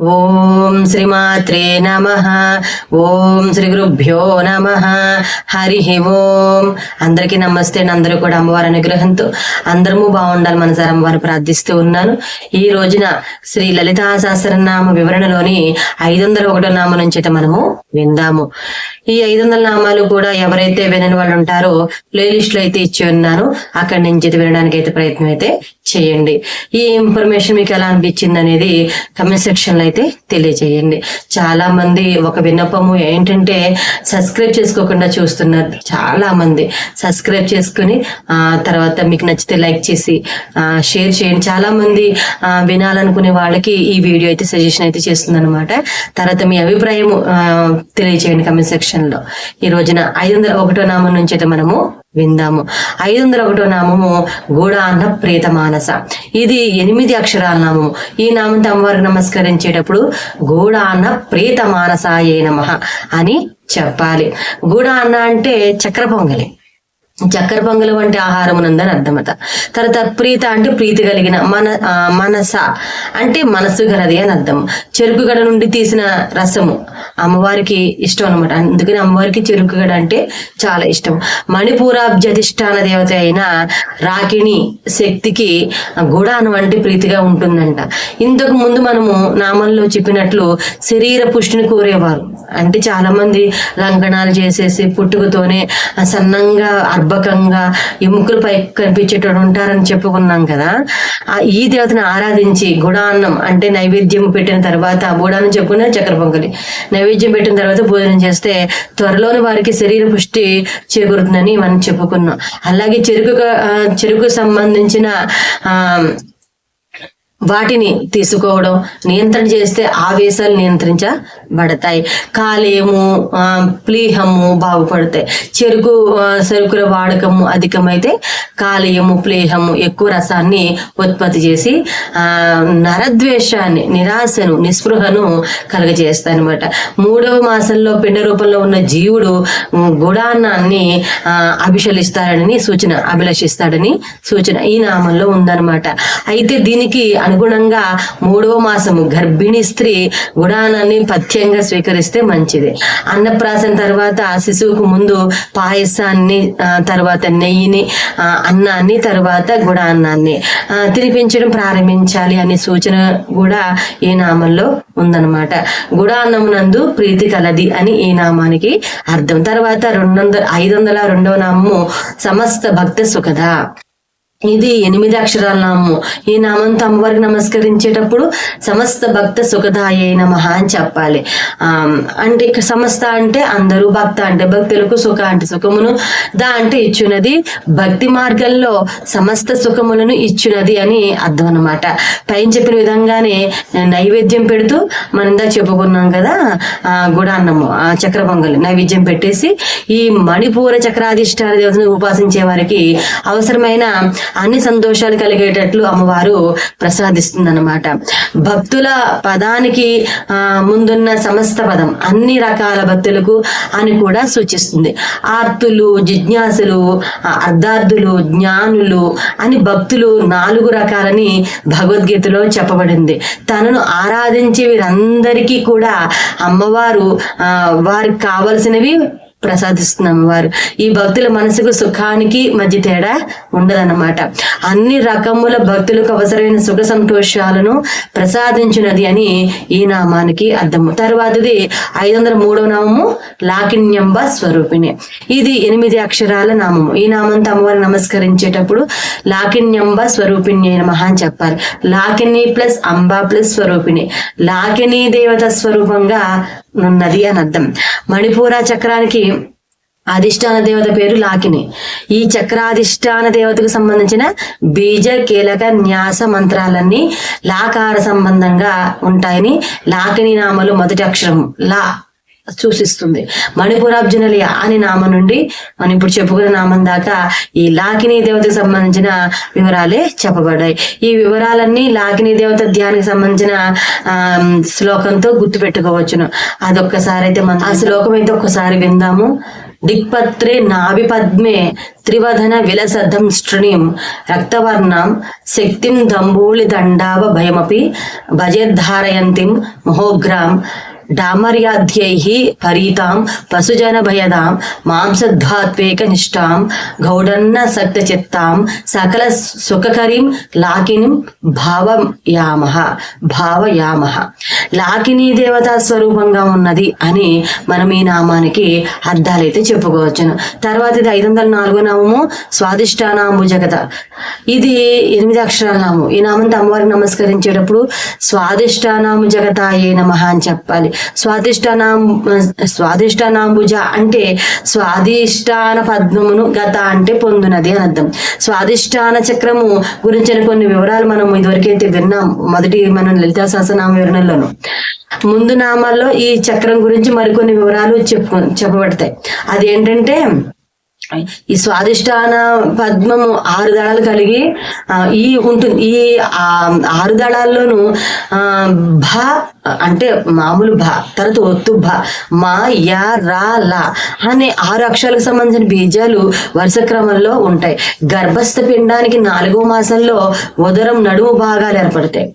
ఓం శ్రీమాత్రే నమ. ఓం శ్రీ గురుభ్యో నమ. హరి ఓం. అందరికీ నమస్తే. అండి. అందరూ కూడా అమ్మవారి అనుగ్రహంతో అందరము బాగుండాలి మనసారి అమ్మవారిని ప్రార్థిస్తూ ఉన్నాను. ఈ రోజున శ్రీ లలితా సహస్రనామ వివరణలోని ఐదు వందల ఒకటో నామం నుంచి అయితే మనము విందాము. ఈ ఐదు వందల నామాలు కూడా ఎవరైతే వినని వాళ్ళు ఉంటారో ప్లేలిస్ట్లో అయితే ఇచ్చి ఉన్నాను. అక్కడి నుంచి అయితే వినడానికి అయితే ప్రయత్నం అయితే చేయండి. ఈ ఇన్ఫర్మేషన్ మీకు ఎలా అనిపించింది అనేది కమెంట్ సెక్షన్లో అయితే తెలియజేయండి. చాలా మంది ఒక విన్నపము ఏంటంటే సబ్స్క్రైబ్ చేసుకోకుండా చూస్తున్నారు చాలా మంది సబ్స్క్రైబ్ చేసుకుని ఆ తర్వాత మీకు నచ్చితే లైక్ చేసి ఆ, షేర్ చేయండి. చాలా మంది ఆ, వినాలనుకునే వాళ్ళకి ఈ వీడియో అయితే సజెషన్ అయితే చేస్తుంది అనమాట తర్వాత మీ అభిప్రాయం తెలియజేయండి కమెంట్ సెక్షన్లో ఈ రోజున ఐదు వందల ఒకటో నామం నుంచి అయితే మనము విందాము. ఐదు వందల ఒకటో నామము గూఢాన్న ప్రేత మానస ఇది ఎనిమిది అక్షరాల నామము. ఈ నామంతో అమ్మవారికి నమస్కరించేటప్పుడు గూఢాన్న ప్రేత మానసాయే నమ అని చెప్పాలి. గూఢాన్న అంటే చక్ర పొంగలి చక్కెర పొంగలు వంటి ఆహారం ఉందని అర్థమట. తర్వాత ప్రీత అంటే ప్రీతి కలిగిన మన మనస అంటే మనసు గలది అని అర్థం చెరుకు గడ నుండి తీసిన రసము అమ్మవారికి ఇష్టం అనమాట అందుకని అమ్మవారికి చెరుకు గడ అంటే చాలా ఇష్టం. మణిపూరాబ్జధిష్టాన దేవత అయిన రాకిణి శక్తికి గుడాను వంటి ప్రీతిగా ఉంటుందంట. ఇంతకు ముందు మనము నామంలో చెప్పినట్లు శరీర పుష్టిని కోరేవారు. అంటే చాలా మంది లంకణాలు చేసేసి పుట్టుకతోనే సన్నంగా అర్భకంగా ఎముకలపై కనిపించేటోడు ఉంటారని చెప్పుకున్నాం కదా. ఆ ఈ దేవతను ఆరాధించి గుడాన్నం అంటే నైవేద్యం పెట్టిన తర్వాత గుడాన్నం చెప్పుకునే చక్కెర పొంగలి. నైవేద్యం పెట్టిన తర్వాత భోజనం చేస్తే త్వరలోని వారికి శరీర పుష్టి చేకూరుతుందని మనం చెప్పుకున్నాం. అలాగే చెరుకు చెరుకు సంబంధించిన వాటిని తీసుకోవడం నియంత్రణ చేస్తే ఆవేశాలు నియంత్రించ పడతాయి. కాలేయము ప్లీహము బాగుపడతాయి. చెరుకు చెరుకుల వాడకము అధికమైతే కాలేయము ప్లీహము ఎక్కువ రసాన్ని ఉత్పత్తి చేసి ఆ నరద్వేషాన్ని నిరాశను నిస్పృహను కలగజేస్తాయి అనమాట మూడవ మాసంలో పిండ రూపంలో ఉన్న జీవుడు ఉమ్, గుడాన్నాన్ని అభిషలిస్తాడని సూచన అభిలషిస్తాడని సూచన ఈ నామంలో ఉందన్నమాట. అయితే దీనికి అనుగుణంగా మూడవ మాసము గర్భిణీ స్త్రీ గుడానాన్ని ముఖ్యంగా స్వీకరిస్తే మంచిది. అన్నప్రాసన తర్వాత శిశువుకు ముందు పాయసాన్ని తర్వాత నెయ్యిని అన్నాన్ని తర్వాత గుడాన్నాన్ని. తినిపించడం ప్రారంభించాలి అనే సూచన కూడా ఈ నామంలో ఉందన్నమాట. గుడాన్నమునందు ప్రీతి కలది అని ఈ నామానికి అర్థం. తర్వాత రెండు వందల ఐదు వందల రెండవ నామము సమస్త భక్త సుఖద. ఇది ఎనిమిది అక్షరాల నామము. ఈ నామంతో అమ్మవారికి నమస్కరించేటప్పుడు సమస్త భక్త సుఖదాయ నమః అని చెప్పాలి. ఆ అంటే ఇక సమస్త అంటే అందరూ భక్త అంటే భక్తులకు సుఖ అంటే సుఖమును దా అంటే ఇచ్చునది భక్తి మార్గంలో సమస్త సుఖములను ఇచ్చునది అని అర్థం అనమాట పైన చెప్పిన విధంగానే నైవేద్యం పెడుతూ మనం ఇందా చెప్పుకున్నాం కదా ఆ గుడాన్నము ఆ చక్ర పొంగలి నైవేద్యం పెట్టేసి ఈ మణిపూర చక్రాధిష్టాన దేవతను ఉపాసించే వారికి అవసరమైన అన్ని సంతోషాలు కలిగేటట్లు అమ్మవారు ప్రసాదిస్తుందన్నమాట. భక్తుల పదానికి ఆ ముందున్న సమస్త పదం అన్ని రకాల భక్తులకు అని కూడా సూచిస్తుంది. ఆర్తులు జిజ్ఞాసులు అర్ధార్థులు జ్ఞానులు అని భక్తులు నాలుగు రకాలని భగవద్గీతలో చెప్పబడింది. తనను ఆరాధించే వీరందరికీ కూడా అమ్మవారు ఆ వారికి కావలసినవి ప్రసాదిస్తుంది అమ్మవారు. ఈ భక్తుల మనసుకు సుఖానికి మధ్య తేడా ఉండదన్నమాట. అన్ని రకముల భక్తులకు అవసరమైన సుఖ సంతోషాలను ప్రసాదించినది అని ఈ నామానికి అర్థము. తర్వాతది ఐదు వందల మూడవ నామము లాకిన్యంబ స్వరూపిణి. ఇది ఎనిమిది అక్షరాల నామము. ఈ నామంతో అమ్మవారిని నమస్కరించేటప్పుడు లాకిన్యంబ స్వరూపిణి నమః అని చెప్పాలి. లాకిని ప్లస్ అంబా ప్లస్ స్వరూపిణి. లాకిని దేవత స్వరూపంగా ఉన్నది అని అర్థం మణిపూర చక్రానికి అధిష్టాన దేవత పేరు లాకిని. ఈ చక్రాధిష్టాన దేవతకు సంబంధించిన బీజ కీలక న్యాస మంత్రాలన్నీ లాకార సంబంధంగా ఉంటాయని లాకిని నామలు మొదటి అక్షరం లా సూచిస్తుంది. మణిపురాబ్జునలి అని నామం నుండి మనం ఇప్పుడు చెప్పుకున్న నామం దాకా ఈ లాకిని దేవతకు సంబంధించిన వివరాలే చెప్పబడ్డాయి. ఈ వివరాలన్నీ లాకిని దేవత ధ్యానికి సంబంధించిన ఆ శ్లోకంతో గుర్తు పెట్టుకోవచ్చును అదొక్కసారి అయితే మనం ఆ శ్లోకం అయితే ఒక్కసారి విందాము. దిక్పత్రే నాభి పద్మే త్రివధన విలసద్ధం శృణీం రక్తవర్ణం శక్తిం దంబూలి దండావ భయమపి భజద్ధారయంతిం మహోగ్రాం డామర్యాధ్యై పరీతాం పశుజన భయదాం మాంసధ్వాత్వేక నిష్టాం గౌడన్న సక్త చిత్తాం సకల సుఖకరీం లాకినిం భావయామ భావయామ లాకిని దేవతా స్వరూపంగా ఉన్నది అని మనం ఈ నామానికి అర్థాలైతే చెప్పుకోవచ్చును. తర్వాత ఇది ఐదు వందల నాలుగో నామము స్వాదిష్టానాంబు జగత. ఇది ఎనిమిది అక్షరాల నామం. ఈ నామంతో అమ్మవారికి నమస్కరించేటప్పుడు స్వాదిష్టానాము జగత ఏ నమ అని చెప్పాలి. స్వాదిష్టానాం స్వాదిష్టానాంబుజ అంటే స్వాదిష్టాన పద్మమును గత అంటే పొందునది అని అర్థం. స్వాదిష్టాన చక్రము గురించిన కొన్ని వివరాలు మనం ఇదివరకైతే విన్నాం. మొదటి మన లలితా సహస్రనామ వివరణలోను. ముందు నామాల్లో ఈ చక్రం గురించి మరికొన్ని వివరాలు చెప్పు చెప్పబడతాయి. అదేంటంటే ఈ స్వాదిష్టాన పద్మము ఆరు దళాలు కలిగి ఈ ఉంటుంది ఈ ఆ, ఆరు దళాల్లోనూ ఆ, భ అంటే మామూలు భ తర్వాత ఒత్తు భ మా యా రా లా అనే ఆరు అక్షరాలకు సంబంధించిన బీజాలు వరుస క్రమంలో ఉంటాయి. గర్భస్థ పిండానికి నాలుగో మాసంలో ఉదరం నడుము భాగాలు ఏర్పడతాయి.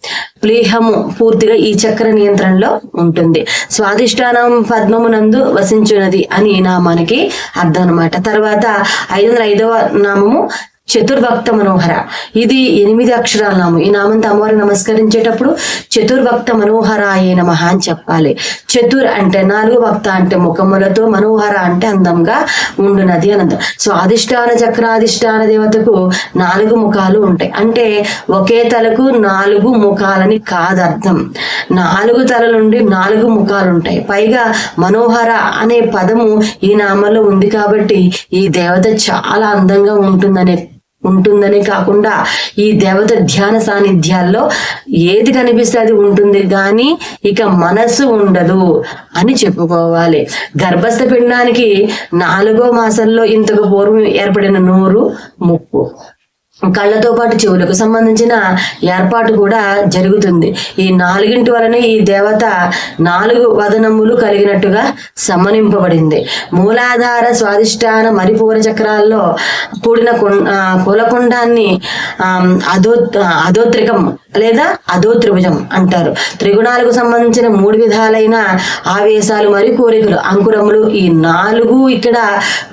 ప్లీహము పూర్తిగా ఈ చక్ర నియంత్రణలో ఉంటుంది. స్వాదిష్టానం పద్మమునందు వసించున్నది అని నామానికి అర్థం అనమాట తర్వాత ఐదు వందల ఐదవ నామము చతుర్భక్త మనోహర. ఇది ఎనిమిది అక్షరాల నామం. ఈ నామంతో అమ్మవారిని నమస్కరించేటప్పుడు చతుర్భక్త మనోహర అయ్యే నమ అని చెప్పాలి. చతుర్ అంటే నాలుగు భక్త అంటే ముఖములతో మనోహర అంటే అందంగా ఉండునది అనంతం. సో అధిష్టాన చక్రాధిష్టాన దేవతకు నాలుగు ముఖాలు ఉంటాయి. అంటే ఒకే తలకు నాలుగు ముఖాలని కాదర్థం. నాలుగు తల నుండి నాలుగు ముఖాలు ఉంటాయి. పైగా మనోహర అనే పదము ఈ నామంలో ఉంది కాబట్టి ఈ దేవత చాలా అందంగా ఉంటుందనే ఉంటుందనే కాకుండా ఈ దేవత ధ్యాన సాన్నిధ్యాల్లో ఏది కనిపిస్తే అది ఉంటుంది కానీ ఇక మనసు ఉండదు అని చెప్పుకోవాలి. గర్భస్థ పిండానికి నాలుగో మాసంలో ఇంతకు పూర్వం ఏర్పడిన నోరు ముప్పు. కళ్ళతో పాటు చెవులకు సంబంధించిన ఏర్పాటు కూడా జరుగుతుంది. ఈ నాలుగింటి వలన ఈ దేవత నాలుగు వదనములు కలిగినట్టుగా సమనింపబడింది మూలాధార స్వాదిష్టాన మరిపూర చక్రాల్లో కూడిన కులకుండాన్ని అధో అధోత్రికం లేదా అదో త్రిభుజం అంటారు. త్రిగుణాలకు సంబంధించిన మూడు విధాలైన ఆవేశాలు మరియు కోరికలు అంకురములు ఈ నాలుగు ఇక్కడ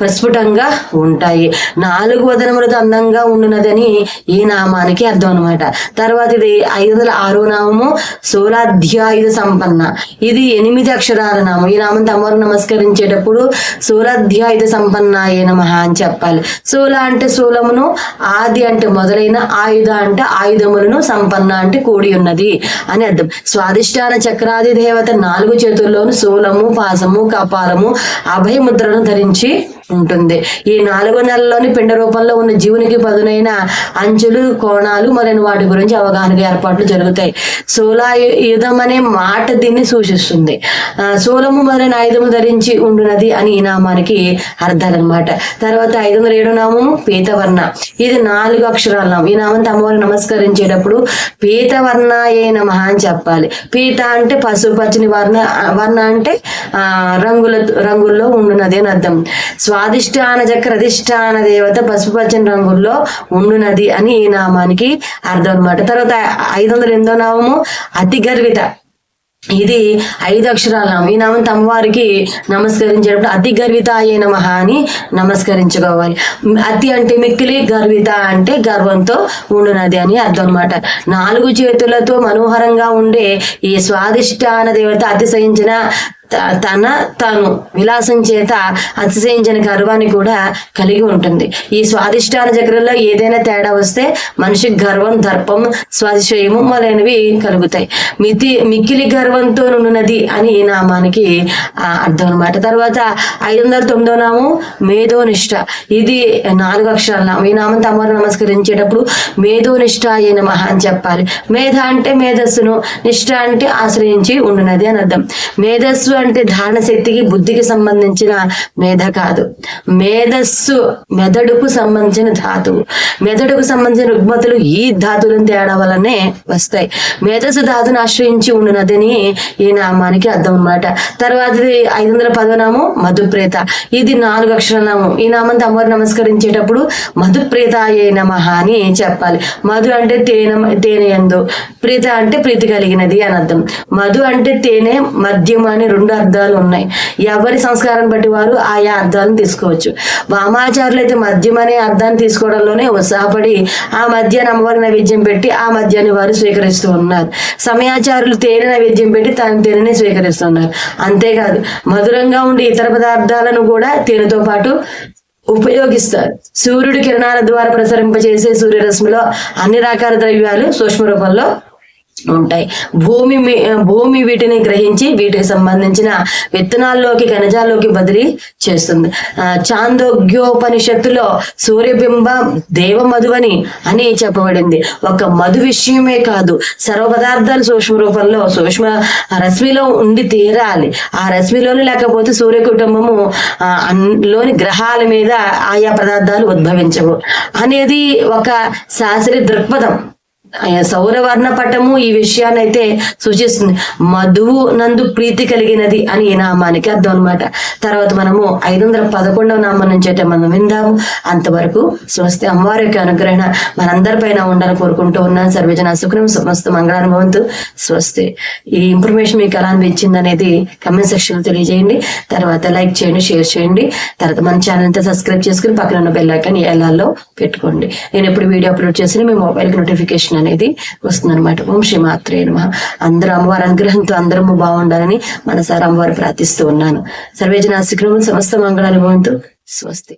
ప్రస్ఫుటంగా ఉంటాయి. నాలుగు వదనములతో అందంగా ఉండునదని ఈ నామానికి అర్థం అనమాట తర్వాత ఇది ఐదు వందల ఆరో నామము సూరాధ్యాయుధ సంపన్న. ఇది ఎనిమిది అక్షరాల నామం. ఈ నామంతో అమ్మవారు నమస్కరించేటప్పుడు సూరాధ్యాయుధ సంపన్న ఏ నమ అని చెప్పాలి. సోల అంటే శూలమును ఆది అంటే మొదలైన ఆయుధ అంటే ఆయుధములను సంపన్న అంటే కూడి ఉన్నది అని అర్థం. స్వాదిష్టాన చక్రాది దేవత నాలుగు చేతుల్లోను శూలము పాసము కపాలము అభయముద్రను ధరించి ఉంటుంది. ఈ నాలుగో నెలలోని పిండ రూపంలో ఉన్న జీవునికి పదునైన అంచులు కోణాలు మరియు వాటి గురించి అవగాహన ఏర్పాట్లు జరుగుతాయి. సోలాయుధం అనే మాట దీన్ని సూచిస్తుంది. ఆ, మరియు ఆయుధము ధరించి ఉండునది అని ఈ నామానికి అర్థాలన్నమాట. తర్వాత ఐదు వందల ఏడు నామము పీతవర్ణ. ఇది నాలుగు అక్షరాల నామం. ఈ నామంతో అమ్మవారు నమస్కరించేటప్పుడు పీతవర్ణ ఏ నమ అని చెప్పాలి. పీత అంటే పసుపు పచ్చని వర్ణ వర్ణ అంటే ఆ రంగుల రంగుల్లో ఉండునది అని అర్థం. స్వాదిష్టాన చక్ర అధిష్టాన దేవత పసుపు పచ్చని రంగుల్లో ఉండునది అని ఈ నామానికి అర్థం అనమాట తర్వాత ఐదు వందల ఎనిమిదో నామము అతి గర్విత ఇది ఐదు అక్షరాల నామం. ఈ నామం తమ్మవారికి నమస్కరించేటప్పుడు అతి గర్విత అయ్యే నమ అని నమస్కరించుకోవాలి. అతి అంటే మిక్కిలి గర్విత అంటే గర్వంతో ఉండునది అని అర్థం అనమాట నాలుగు చేతులతో మనోహరంగా ఉండే ఈ స్వాదిష్టాన దేవత అతిశయించిన సహించిన తన తాను విలాసం చేత అతిశయించిన గర్వాన్ని కూడా కలిగి ఉంటుంది. ఈ స్వాదిష్టాన చక్రంలో ఏదైనా తేడా వస్తే మనిషికి గర్వం దర్పం స్వాతిశయము మొదలైనవి కలుగుతాయి. మితి మిక్కిలి గర్వంతో నున్నది అని ఈ నామానికి ఆ, అర్థం అనమాట తర్వాత ఐదు వందల తొమ్మిదో నామం మేధోనిష్ట. ఇది నాలుగు అక్షరాల నామం. ఈ నామం తమరు నమస్కరించేటప్పుడు మేధోనిష్ట అయ్యే మహా అని చెప్పాలి. మేధ అంటే మేధస్సును నిష్ఠ అంటే ఆశ్రయించి ఉండునది అని అర్థం. మేధస్సు అంటే ధారణ శక్తికి బుద్ధికి సంబంధించిన మేధ కాదు. మేధస్సు మెదడుకు సంబంధించిన ధాతువు. మెదడుకు సంబంధించిన రుగ్మతులు ఈ ధాతులను తేడా వల్లనే వస్తాయి. మేధస్సు ధాతును ఆశ్రయించి ఉండినదని ఈ నామానికి అర్థం అన్నమాట. తర్వాతది ఐదు వందల పదనామం మధుప్రేత. ఇది నాలుగు అక్షర నామం. ఈ నామంతో అమ్మవారు నమస్కరించేటప్పుడు మధుప్రేత ఏ నమ అని చెప్పాలి. మధు అంటే తేనె తేనె ఎందు. ప్రీత అంటే ప్రీతి కలిగినది అని అర్థం. మధు అంటే తేనె మద్యం అని రెండు అర్థాలు ఉన్నాయి. ఎవరి సంస్కారాన్ని బట్టి వారు ఆయా అర్థాలను తీసుకోవచ్చు. వామాచారులు అయితే మద్యం అనే అర్థాన్ని తీసుకోవడంలోనే ఉత్సాహపడి ఆ మద్యాన్ని అమ్మవారి నైవేద్యం పెట్టి ఆ మద్యాన్ని వారు స్వీకరిస్తూ ఉన్నారు. సమయాచారులు తేనె నైవేద్యం పెట్టి తన తేనెని స్వీకరిస్తున్నారు. అంతేకాదు మధురంగా ఉండే ఇతర పదార్థాలను కూడా తేనెతో పాటు ఉపయోగిస్తారు. సూర్యుడి కిరణాల ద్వారా ప్రసరింపజేసే సూర్యరశ్మిలో అన్ని రకాల ద్రవ్యాలు సూక్ష్మ రూపంలో ఉంటాయి. భూమి భూమి వీటిని గ్రహించి వీటికి సంబంధించిన విత్తనాల్లోకి ఖనిజాల్లోకి బదిలీ చేస్తుంది. ఆ, చాందోగ్యోపనిషత్తులో సూర్యబింబ దేవ మధువని అని చెప్పబడింది. ఒక మధు విషయమే కాదు సర్వ పదార్థాలు సూక్ష్మ రూపంలో సూక్ష్మ రశ్మిలో ఉండి తీరాలి. ఆ రశ్మిలోని లేకపోతే సూర్య కుటుంబము ఆ, లోని గ్రహాల మీద ఆయా పదార్థాలు ఉద్భవించవు. అనేది ఒక శాస్త్రీయ దృక్పథం. సౌరవర్ణ పటము ఈ విషయాన్ని అయితే సూచిస్తుంది. మధువు నందు ప్రీతి కలిగినది అని ఈ నామానికి అర్థం అనమాట తర్వాత మనము ఐదు వందల పదకొండవ నామం నుంచి అయితే మనం విందాము. అంతవరకు స్వస్తి అమ్మవారి యొక్క అనుగ్రహణ మనందరిపైన ఉండాలని కోరుకుంటూ ఉన్నాను. సర్వజన సుఖం సమస్త మంగళానుభవంతో. స్వస్తి. ఈ ఇన్ఫర్మేషన్ మీకు ఎలా అనిపించింది అనేది కమెంట్ సెక్షన్లో తెలియజేయండి. తర్వాత లైక్ చేయండి షేర్ చేయండి. తర్వాత మన ఛానల్ అంతా సబ్స్క్రైబ్ చేసుకుని పక్కన ఉన్న బెల్ ఐకాన్ పెట్టుకోండి. నేను ఎప్పుడు వీడియో అప్లోడ్ చేసిన మీ మొబైల్ నోటిఫికేషన్ నోటిఫికేషన్ అనేది వస్తుంది అనమాట ఓం శ్రీ మాత్రే నమ. అందరూ అమ్మవారి అనుగ్రహంతో అందరము బాగుండాలని మనసారి అమ్మవారు ప్రార్థిస్తూ ఉన్నాను. సర్వేజన శిఖరము సమస్త భవంతు స్వస్తి.